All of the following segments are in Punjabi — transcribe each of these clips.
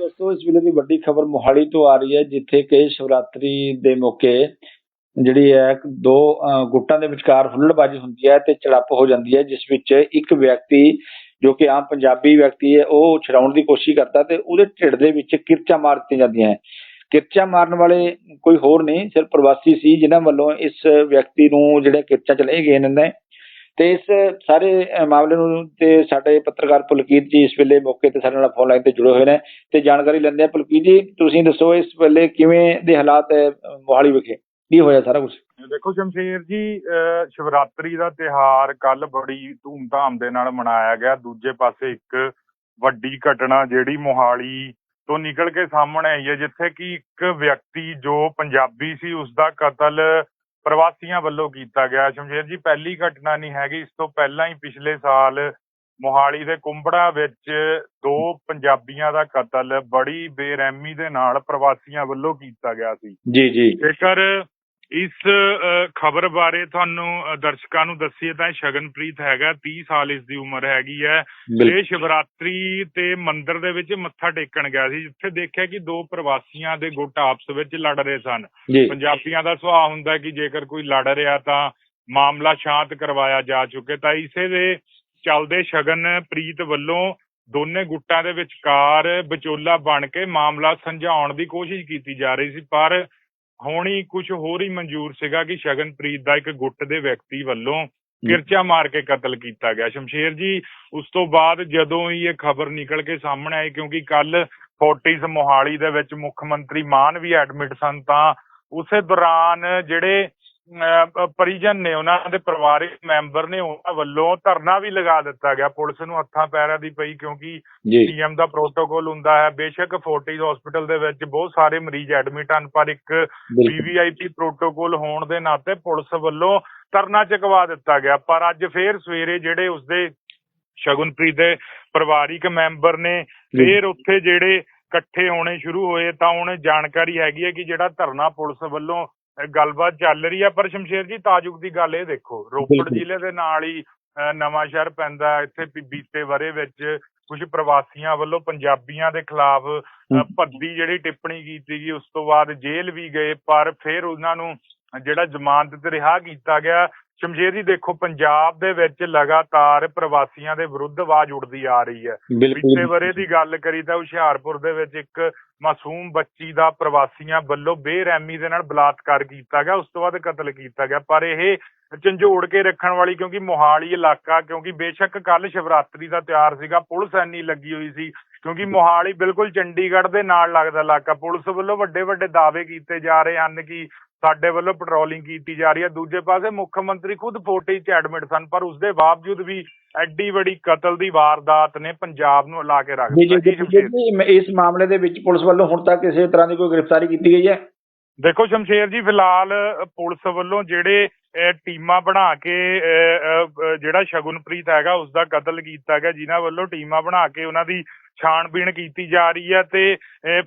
ਦੋਸਤੋ ਇਸ ਵੇਲੇ ਦੀ ਵੱਡੀ ਖਬਰ ਮੋਹਾਲੀ ਤੋਂ ਆ ਰਹੀ ਹੈ, ਜਿੱਥੇ ਕਿ ਸ਼ਿਵਰਾਤਰੀ ਦੇ ਮੌਕੇ ਜਿਹੜੀ ਹੈ ਦੋ ਗੁੱਟਾਂ ਦੇ ਵਿਚਕਾਰ ਹੁੱਲੜਬਾਜ਼ੀ ਹੁੰਦੀ ਹੈ ਤੇ ਝੜਪ ਹੋ ਜਾਂਦੀ ਹੈ, ਜਿਸ ਵਿੱਚ ਇੱਕ ਵਿਅਕਤੀ ਜੋ ਕਿ ਆਮ ਪੰਜਾਬੀ ਵਿਅਕਤੀ ਹੈ, ਉਹ ਛਡਾਉਣ ਦੀ ਕੋਸ਼ਿਸ਼ ਕਰਦਾ ਤੇ ਉਹਦੇ ਢਿੱਡ ਦੇ ਵਿੱਚ ਕਿਰਚਾ ਮਾਰ ਦਿੱਤੀਆਂ ਜਾਂਦੀਆਂ ਹੈ। ਕਿਰਚਾਂ ਮਾਰਨ ਵਾਲੇ ਕੋਈ ਹੋਰ ਨਹੀਂ, ਸਿਰਫ ਪ੍ਰਵਾਸੀ ਸੀ, ਜਿਨ੍ਹਾਂ ਵੱਲੋਂ ਇਸ ਵਿਅਕਤੀ ਨੂੰ ਜਿਹੜੇ ਕਿਰਚਾ ਚਲੇ ਗਏ ਨੇ ਤੇ ਇਸ ਸਾਰੇ ਮਾਮਲੇ ਨੂੰ ਤੇ ਸਾਡੇ ਪੱਤਰਕਾਰ ਪੁਲਕੀਤ ਜੀ ਇਸ ਵੇਲੇ ਮੌਕੇ ਤੇ ਸਾਡੇ ਨਾਲ ਫੋਨ ਲਾਈਨ ਤੇ ਜੁੜੇ ਹੋਏ ਨੇ ਤੇ ਜਾਣਕਾਰੀ ਲੈਂਦੇ ਆ। ਪੁਲਕੀਤ ਜੀ, ਤੁਸੀਂ ਦੱਸੋ ਇਸ ਵੇਲੇ ਕਿਵੇਂ ਦੇ ਹਾਲਾਤ ਹੈ ਮੋਹਾਲੀ ਵਿਖੇ? ਕੀ ਹੋਇਆ ਸਾਰਾ ਕੁਝ ਦੇਖੋ ਸ਼ਮਸ਼ੇਰ ਜੀ, ਅਹ, ਸ਼ਿਵਰਾਤਰੀ ਦਾ ਤਿਹਾਰ ਕੱਲ ਬੜੀ ਧੂਮਧਾਮ ਦੇ ਨਾਲ ਮਨਾਇਆ ਗਿਆ। ਦੂਜੇ ਪਾਸੇ ਇੱਕ ਵੱਡੀ ਘਟਨਾ ਜਿਹੜੀ ਮੋਹਾਲੀ ਤੋਂ ਨਿਕਲ ਕੇ ਸਾਹਮਣੇ ਆਈ ਹੈ, ਜਿੱਥੇ ਕਿ ਇੱਕ ਵਿਅਕਤੀ ਜੋ ਪੰਜਾਬੀ ਸੀ ਉਸ ਦਾ ਕਤਲ ਪ੍ਰਵਾਸੀਆਂ ਵੱਲੋਂ ਕੀਤਾ ਗਿਆ। ਸ਼ਮਸ਼ੇਰ ਜੀ ਪਹਿਲੀ ਘਟਨਾ ਨਹੀਂ ਹੈਗੀ। ਇਸ ਤੋਂ ਪਹਿਲਾਂ ਹੀ ਪਿਛਲੇ ਸਾਲ ਮੋਹਾਲੀ ਦੇ ਕੁੰਬੜਾ ਵਿੱਚ ਦੋ ਪੰਜਾਬੀਆਂ ਦਾ ਕਤਲ ਬੜੀ ਬੇਰਹਿਮੀ ਦੇ ਨਾਲ ਪ੍ਰਵਾਸੀਆਂ ਵੱਲੋਂ ਕੀਤਾ ਗਿਆ ਸੀ। ਜੀ ਜੀ। ਜੇਕਰ ਇਸ ਖਬਰ ਬਾਰੇ ਤੁਹਾਨੂੰ ਦਰਸ਼ਕਾਂ ਨੂੰ ਦੱਸੀਏ ਤਾਂ ਸ਼ਗਨਪ੍ਰੀਤ ਹੈਗਾ 30 ਸਾਲ ਇਸ ਦੀ ਉਮਰ ਹੈਗੀ ਹੈ। ਇਹ ਸ਼ਿਵਰਾਤਰੀ ਤੇ ਮੰਦਿਰ ਦੇ ਵਿੱਚ ਮੱਥਾ ਟੇਕਣ ਗਿਆ ਸੀ ਜਿੱਥੇ ਦੇਖਿਆ ਕਿ ਦੋ ਪ੍ਰਵਾਸੀਆਂ ਦੇ ਗੁੱਟ ਆਪਸ ਵਿੱਚ ਲੜ ਰਹੇ ਸਨ। ਪੰਜਾਬੀਆਂ ਦਾ ਸੁਭਾਅ ਹੁੰਦਾ ਕਿ ਜੇਕਰ ਕੋਈ ਲੜ ਰਿਹਾ ਤਾਂ ਮਾਮਲਾ ਸ਼ਾਂਤ ਕਰਵਾਇਆ ਜਾ ਚੁੱਕੇ ਤਾਂ ਇਸੇ ਦੇ ਚੱਲਦੇ ਸ਼ਗਨਪ੍ਰੀਤ ਵੱਲੋਂ ਦੋਨੇ ਗੁੱਟਾਂ ਦੇ ਵਿਚਕਾਰ ਵਿਚੋਲਾ ਬਣ ਕੇ ਮਾਮਲਾ ਸਮਝਾਉਣ ਦੀ ਕੋਸ਼ਿਸ਼ ਕੀਤੀ ਜਾ ਰਹੀ ਸੀ ਪਰ ਹੋਣੀ ਕੁਝ ਹੋਰ ਹੀ ਮਨਜ਼ੂਰ ਸੀਗਾ ਕਿ ਸ਼ਗਨਪ੍ਰੀਤ ਦਾ ਇੱਕ ਗੁੱਟ ਦੇ ਵਿਅਕਤੀ ਵੱਲੋਂ ਕਿਰਚਾ ਮਾਰ ਕੇ ਕਤਲ ਕੀਤਾ ਗਿਆ। ਸ਼ਮਸ਼ੇਰ ਜੀ ਉਸ ਤੋਂ ਬਾਅਦ ਜਦੋਂ ਹੀ ਇਹ ਖਬਰ ਨਿਕਲ ਕੇ ਸਾਹਮਣੇ ਆਈ ਕਿਉਂਕਿ ਕੱਲ ਫੋਰਟਿਸ ਮੋਹਾਲੀ ਦੇ ਵਿੱਚ ਮੁੱਖ ਮੰਤਰੀ ਮਾਨ ਵੀ ਐਡਮਿਟ ਸਨ ਤਾਂ ਉਸੇ ਦੌਰਾਨ ਜਿਹੜੇ ਪਰਿਜਨ ਨੇ ਉਹਨਾਂ ਦੇ ਪਰਿਵਾਰਕ ਮੈਂਬਰ ਨੇ ਉਹਨਾਂ ਵੱਲੋਂ ਧਰਨਾ ਵੀ ਲਗਾ ਦਿੱਤਾ ਗਿਆ। ਪੁਲਿਸ ਨੂੰ ਹੱਥਾਂ ਪੈਰਾਂ ਦੀ ਪਈ ਕਿਉਂਕਿ ਸੀਐਮ ਦਾ ਪ੍ਰੋਟੋਕਾਲ ਹੁੰਦਾ ਹੈ। ਬੇਸ਼ੱਕ ਫੋਰਟਿਸ ਹਸਪੀਟਲ ਦੇ ਵਿੱਚ ਬਹੁਤ ਸਾਰੇ ਮਰੀਜ਼ ਐਡਮਿਟ ਹਨ ਪਰ ਇੱਕ ਵੀਵੀਆਈਪੀ ਪ੍ਰੋਟੋਕਾਲ ਹੋਣ ਦੇ ਨਾਤੇ ਪੁਲਿਸ ਵੱਲੋਂ ਧਰਨਾ ਚੁਕਵਾ ਦਿੱਤਾ ਗਿਆ। ਪਰ ਅੱਜ ਫੇਰ ਸਵੇਰੇ ਜਿਹੜੇ ਉਸਦੇ ਸ਼ਗੁਨਪ੍ਰੀਤ ਦੇ ਪਰਿਵਾਰਿਕ ਮੈਂਬਰ ਨੇ ਫੇਰ ਉੱਥੇ ਜਿਹੜੇ ਇਕੱਠੇ ਹੋਣੇ ਸ਼ੁਰੂ ਹੋਏ ਤਾਂ ਹੁਣ ਜਾਣਕਾਰੀ ਹੈਗੀ ਹੈ ਕਿ ਜਿਹੜਾ ਧਰਨਾ ਪੁਲਿਸ ਵੱਲੋਂ ਗੱਲਬਾਤ ਚੱਲ ਰਹੀ ਹੈ ਪਰ ਸ਼ਮਸ਼ੇਰ ਜੀ ਤਾਜੁਕ ਦੀ ਗੱਲ ਇਹ ਦੇਖੋ ਰੋਪੜ। ਜ਼ਿਲ੍ਹੇ ਦੇ ਨਾਲ ਹੀ ਨਵਾਂ ਸ਼ਹਿਰ ਪੈਂਦਾ। ਇੱਥੇ ਬੀਤੇ ਵਰੇ ਵਿੱਚ ਕੁਝ ਪ੍ਰਵਾਸੀਆਂ ਵੱਲੋਂ ਪੰਜਾਬੀਆਂ ਦੇ ਖਿਲਾਫ ਭੱਦੀ ਜਿਹੜੀ ਟਿੱਪਣੀ ਕੀਤੀ ਗਈ ਉਸ ਤੋਂ ਬਾਅਦ ਜੇਲ੍ਹ ਵੀ ਗਏ ਪਰ ਫਿਰ ਉਹਨਾਂ ਨੂੰ ਜਿਹੜਾ ਜ਼ਮਾਨਤ ਤੇ ਰਿਹਾ ਕੀਤਾ ਗਿਆ ਸ਼ਮਸ਼ੇਰ ਜੀ ਦੇਖੋ ਪੰਜਾਬ ਦੇ ਵਿੱਚ ਲਗਾਤਾਰ ਪ੍ਰਵਾਸੀਆਂ ਦੇ ਵਿਰੁੱਧ ਆਵਾਜ਼ ਉੱਠਦੀ ਆ ਰਹੀ ਹੈ। ਪਿਛਲੇ ਵਰੇ ਦੀ ਗੱਲ ਕਰੀ ਤਾਂ ਹੁਸ਼ਿਆਰਪੁਰ ਦੇ ਵਿੱਚ ਇੱਕ ਮਾਸੂਮ ਬੱਚੀ ਦਾ ਪ੍ਰਵਾਸੀਆਂ ਵੱਲੋਂ ਬੇਰਹਿਮੀ ਦੇ ਨਾਲ ਬਲਾਤਕਾਰ ਕੀਤਾ ਗਿਆ ਉਸ ਤੋਂ ਬਾਅਦ ਕਤਲ ਕੀਤਾ ਗਿਆ। ਪਰ ਇਹ ਝੰਜੋੜ ਕੇ ਰੱਖਣ ਵਾਲੀ ਕਿਉਂਕਿ ਮੋਹਾਲੀ ਇਲਾਕਾ ਕਿਉਂਕਿ ਬੇਸ਼ੱਕ ਕੱਲ ਸ਼ਿਵਰਾਤਰੀ ਦਾ ਤਿਉਹਾਰ ਸੀਗਾ ਪੁਲਿਸ ਐਨੀ ਲੱਗੀ ਹੋਈ ਸੀ ਕਿਉਂਕਿ ਮੋਹਾਲੀ ਬਿਲਕੁਲ ਚੰਡੀਗੜ੍ਹ ਦੇ ਨਾਲ ਲੱਗਦਾ ਇਲਾਕਾ। ਪੁਲਿਸ ਵੱਲੋਂ ਵੱਡੇ ਵੱਡੇ ਦਾਅਵੇ ਕੀਤੇ ਜਾ ਰਹੇ ਹਨ ਕਿ ਸਾਡੇ ਵੱਲੋਂ ਪੈਟਰੋਲਿੰਗ ਕੀਤੀ ਜਾ ਰਹੀ ਹੈ। ਦੂਜੇ ਪਾਸੇ ਮੁੱਖ ਮੰਤਰੀ ਖੁਦ ਫੋਰਟੀ 'ਚ ਐਡਮਿਟ ਸਨ ਪਰ ਉਸ ਦੇ ਬਾਵਜੂਦ ਵੀ ਐਡੀ ਵੱਡੀ ਕਤਲ ਦੀ ਵਾਰਦਾਤ ਨੇ ਪੰਜਾਬ ਨੂੰ ਲਾ ਕੇ ਰੱਖ ਦਿੱਤਾ। ਇਸ ਮਾਮਲੇ ਦੇ ਵਿੱਚ ਪੁਲਿਸ ਵੱਲੋਂ ਹੁਣ ਤੱਕ ਕਿਸੇ ਤਰ੍ਹਾਂ ਦੀ ਕੋਈ ਗ੍ਰਿਫਤਾਰੀ ਕੀਤੀ ਗਈ ਹੈ? ਦੇਖੋ ਸ਼ਮਸ਼ੇਰ ਜੀ ਫਿਲਹਾਲ ਪੁਲਿਸ ਵੱਲੋਂ ਜਿਹੜੇ ਟੀਮਾਂ ਬਣਾ ਕੇ ਜਿਹੜਾ ਸ਼ਗੁਨਪ੍ਰੀਤ ਹੈਗਾ ਉਸ ਦਾ ਕਤਲ ਕੀਤਾ ਗਿਆ। ਜਿਨ੍ਹਾਂ ਵੱਲੋਂ ਟੀਮਾਂ ਬਣਾ ਕੇ ਉਹਨਾਂ ਦੀ ਛਾਣਬੀਣ ਕੀਤੀ ਜਾ ਰਹੀ ਹੈ ਤੇ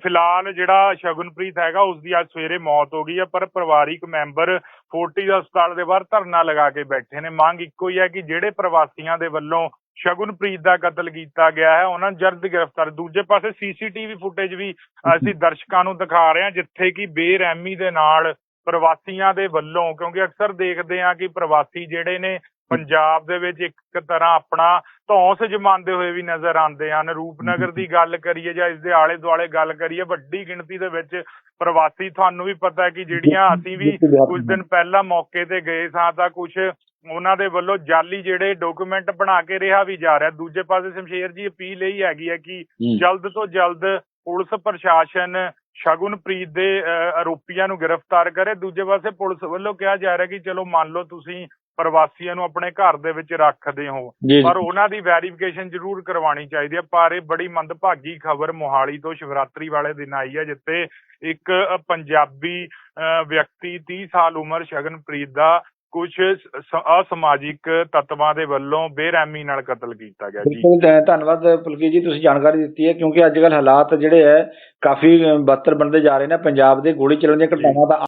ਫਿਲਹਾਲ ਜਿਹੜਾ ਸ਼ਗੁਨਪ੍ਰੀਤ ਹੈਗਾ ਉਸ ਦੀ ਅੱਜ ਸਵੇਰੇ ਮੌਤ ਹੋ ਗਈ ਹੈ ਪਰ ਪਰਿਵਾਰਿਕ ਮੈਂਬਰ ਫੋਰਟੀ ਹਸਪਤਾਲ ਦੇ ਬਾਹਰ ਧਰਨਾ ਲਗਾ ਕੇ ਬੈਠੇ ਨੇ। ਮੰਗ ਇੱਕੋ ਹੀ ਹੈ ਕਿ ਜਿਹੜੇ ਪ੍ਰਵਾਸੀਆਂ ਦੇ ਵੱਲੋਂ ਸ਼ਗੁਨਪ੍ਰੀਤ ਦਾ ਕਤਲ ਕੀਤਾ ਗਿਆ ਹੈ ਉਹਨਾਂ ਨੂੰ ਜਲਦ ਗ੍ਰਿਫਤਾਰ। ਦੂਜੇ ਪਾਸੇ ਸੀਸੀਟੀਵੀ ਫੁਟੇਜ ਵੀ ਅਸੀਂ ਦਰਸ਼ਕਾਂ ਨੂੰ ਦਿਖਾ ਰਹੇ ਹਾਂ ਜਿੱਥੇ ਕਿ ਬੇਰਹਿਮੀ ਦੇ ਨਾਲ ਪ੍ਰਵਾਸੀਆਂ ਦੇ ਵੱਲੋਂ ਕਿਉਂਕਿ ਅਕਸਰ ਦੇਖਦੇ ਹਾਂ ਕਿ ਪ੍ਰਵਾਸੀ ਜਿਹੜੇ ਨੇ ਪੰਜਾਬ ਦੇ ਵਿੱਚ ਇੱਕ ਤਰ੍ਹਾਂ ਆਪਣਾ ਧੌਂਸ ਜਮਾਉਂਦੇ ਹੋਏ ਵੀ ਨਜ਼ਰ ਆਉਂਦੇ ਹਨ। ਰੂਪਨਗਰ ਦੀ ਗੱਲ ਕਰੀਏ ਜਾਂ ਇਸ ਦੇ ਆਲੇ ਦੁਆਲੇ ਗੱਲ ਕਰੀਏ ਵੱਡੀ ਗਿਣਤੀ ਦੇ ਵਿੱਚ ਪ੍ਰਵਾਸੀ ਤੁਹਾਨੂੰ ਵੀ ਪਤਾ ਹੈ ਕਿ ਜਿਹੜੀਆਂ ਅਸੀਂ ਵੀ ਕੁਝ ਦਿਨ ਪਹਿਲਾਂ ਮੌਕੇ ਤੇ ਗਏ ਸਾਂ ਤਾਂ ਕੁਝ ਉਹਨਾਂ ਦੇ ਵੱਲੋਂ ਜਾਲੀ ਜਿਹੜੇ ਡਾਕੂਮੈਂਟ ਬਣਾ ਕੇ ਰਿਹਾ ਵੀ ਜਾ ਰਿਹਾ। ਦੂਜੇ ਪਾਸੇ ਸ਼ਮਸ਼ੇਰ ਜੀ ਅਪੀਲ ਇਹੀ ਹੈਗੀ ਹੈ ਕਿ। ਜਲਦ ਤੋਂ ਜਲਦ ਪੁਲਿਸ ਪ੍ਰਸ਼ਾਸਨ ਸ਼ਗੁਨਪ੍ਰੀਤ ਦੇ ਆਰੋਪੀਆਂ ਨੂੰ ਗ੍ਰਿਫਤਾਰ ਕਰੇ। ਦੂਜੇ ਪਾਸੇ ਪੁਲਿਸ ਵੱਲੋਂ ਕਿਹਾ ਜਾ ਰਿਹਾ ਕਿ ਚਲੋ ਮੰਨ ਲਓ ਤੁਸੀਂ ਪ੍ਰਵਾਸੀਆਂ ਨੂੰ ਆਪਣੇ ਘਰ ਦੇ ਵਿੱਚ ਰੱਖਦੇ ਹੋ। ਪਰ ਉਹਨਾਂ ਦੀ ਵੈਰੀਫਿਕੇਸ਼ਨ ਜ਼ਰੂਰ ਕਰਵਾਉਣੀ ਚਾਹੀਦੀ ਹੈ। ਪਰ ਇਹ ਬੜੀ ਮੰਦਭਾਗੀ ਖਬਰ ਮੋਹਾਲੀ ਤੋਂ ਸ਼ਿਵਰਾਤਰੀ ਵਾਲੇ ਦਿਨ ਆਈ ਹੈ ਜਿੱਥੇ ਇੱਕ ਪੰਜਾਬੀ ਵਿਅਕਤੀ 30 ਸਾਲ ਉਮਰ ਸ਼ਗਨਪ੍ਰੀਤ ਦਾ ਕੁਝ ਅਸਮਾਜਿਕ ਤੱਤਵਾਂ ਦੇ ਵੱਲੋਂ ਬੇਰਹਿਮੀ ਨਾਲ ਕਤਲ ਕੀਤਾ ਗਿਆ। ਜੀ ਧੰਨਵਾਦ ਪੁਲਕੀ ਜੀ ਤੁਸੀਂ ਜਾਣਕਾਰੀ ਦਿੱਤੀ ਹੈ ਕਿਉਂਕਿ ਅੱਜ ਕੱਲ੍ਹ ਹਾਲਾਤ ਜਿਹੜੇ ਹੈ ਕਾਫੀ ਅ, ਬਦਤਰ ਬਣਦੇ ਜਾ ਰਹੇ ਨੇ। ਪੰਜਾਬ ਦੇ ਗੋਲੀ ਚੱਲਣ ਦੀਆਂ ਘਟਨਾਵਾਂ ਦਾ